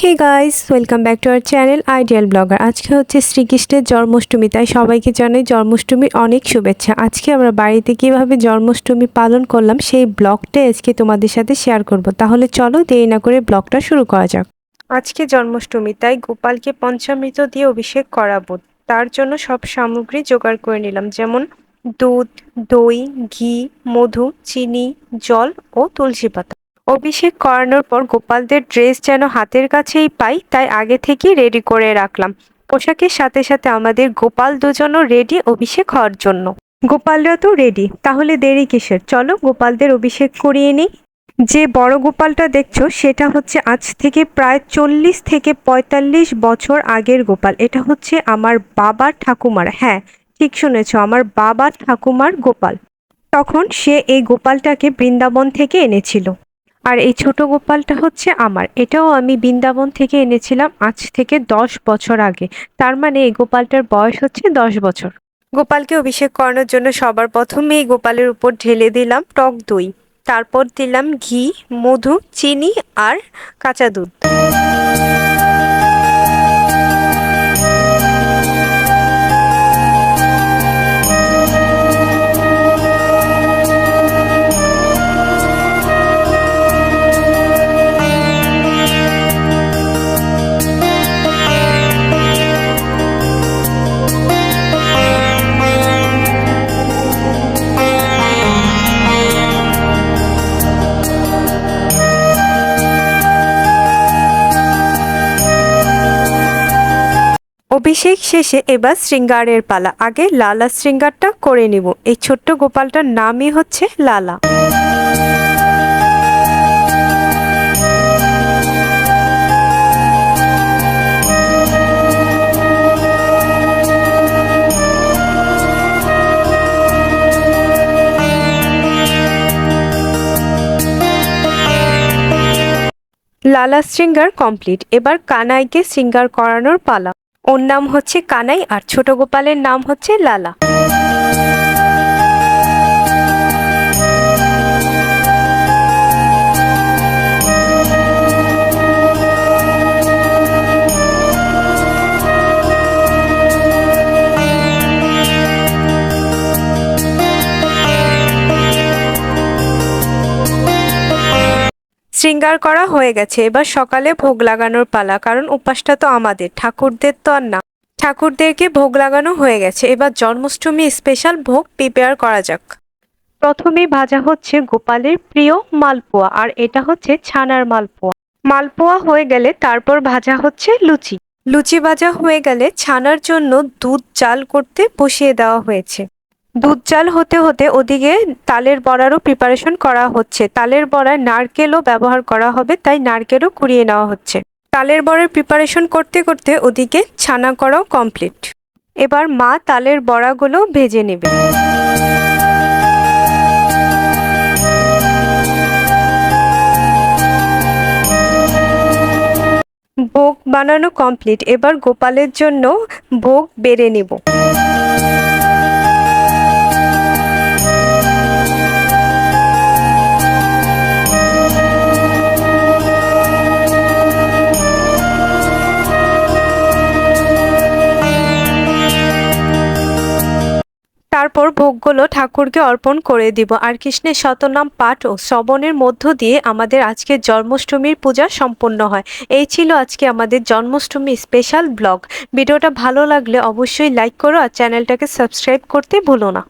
Hey guys welcome back to our channel ideal blogger আজকে হচ্ছে শ্রীকৃষ্ণের জন্মাষ্টমী, তাই সবাইকে জানাই জন্মাষ্টমীর অনেক শুভেচ্ছা। আজকে আমরা বাড়িতে কীভাবে জন্মাষ্টমী পালন করলাম, সেই ব্লগটা আজকে তোমাদের সাথে শেয়ার করব। তাহলে চলো দেরি না করে ব্লগটা শুরু করা যাক। আজকে জন্মাষ্টমী, তাই গোপালকে পঞ্চামৃত দিয়ে অভিষেক করাবো। তার জন্য সব সামগ্রী জোগাড় করে নিলাম, যেমন দুধ, দই, ঘি, মধু, চিনি, জল ও তুলসী পাতা। অভিষেক করানোর পর গোপালদের ড্রেস যেন হাতের কাছেই পাই, তাই আগে থেকেই রেডি করে রাখলাম। পোশাকের সাথে সাথে আমাদের গোপাল দুজনও রেডি অভিষেক হওয়ার জন্য। গোপালরা তো রেডি তাহলে দেরি কিসের? চলো গোপালদের অভিষেক করিয়ে নিই। যে বড় গোপালটা দেখছ, সেটা হচ্ছে আজ থেকে প্রায় চল্লিশ থেকে পঁয়তাল্লিশ বছর আগের গোপাল। এটা হচ্ছে আমার বাবার ঠাকুমার হ্যাঁ ঠিক শুনেছ, আমার বাবার ঠাকুমার গোপাল। তখন সে এই গোপালটাকে বৃন্দাবন থেকে এনেছিল। আর এই ছোট গোপালটা হচ্ছে আমার। এটাও আমি বৃন্দাবন থেকে এনেছিলাম আজ থেকে দশ বছর আগে। তার মানে এই গোপালটার বয়স হচ্ছে দশ বছর। গোপালকে অভিষেক করানোর জন্য সবার প্রথমে এই গোপালের উপর ঢেলে দিলাম টক দই। তারপর দিলাম ঘি, মধু, চিনি আর কাঁচা দুধ। অভিষেক শেষে এবার শৃঙ্গারের পালা। আগে লালা শৃঙ্গারটা করে নিব। এই ছোট্ট গোপালটার নামই হচ্ছে লালা। লালা শৃঙ্গার কমপ্লিট। এবার কানাইকে শৃঙ্গার করানোর পালা। ওর নাম হচ্ছে কানাই আর ছোট গোপালের নাম হচ্ছে লালা। শৃঙ্গার করা হয়ে গেছে। এবার সকালে ভোগ লাগানোর পালা, কারণ উপাসটা তো আমাদের, ঠাকুরদের তো আর না। ঠাকুরদেরকে ভোগ লাগানো হয়ে গেছে। এবার জন্মাষ্টমী স্পেশাল ভোগ প্রিপেয়ার করা যাক। প্রথমে ভাজা হচ্ছে গোপালের প্রিয় মালপোয়া, আর এটা হচ্ছে ছানার মালপোয়া। মালপোয়া হয়ে গেলে তারপর ভাজা হচ্ছে লুচি। লুচি ভাজা হয়ে গেলে ছানার জন্য দুধ চাল করতে বসিয়ে দেওয়া হয়েছে। দুধ চাল হতে হতে ওদিকে তালের বড়ারও প্রিপারেশন করা হচ্ছে। তালের বড়ায় নারকেলও ব্যবহার করা হবে, তাই নারকেলও কুড়িয়ে নেওয়া হচ্ছে। তালের বড়ার প্রিপারেশন করতে করতে ওদিকে ছানা করাও কমপ্লিট এবার মা তালের বড়াগুলো ভেজে নেবে। ভোগ বানানো কমপ্লিট এবার গোপালের জন্য ভোগ বেড়ে নেব। তারপর ভোগগুলো ঠাকুরকে অর্পণ করে দিব। আর কৃষ্ণের শতনাম পাঠ ও শ্রবণের মধ্য দিয়ে আমাদের আজকে জন্মাষ্টমীর পূজা সম্পন্ন হয়। এই ছিল আজকে আমাদের জন্মাষ্টমী স্পেশাল ব্লগ ভিডিওটা ভালো লাগলে অবশ্যই লাইক করো আর চ্যানেলটাকে সাবস্ক্রাইব করতে ভুলো না।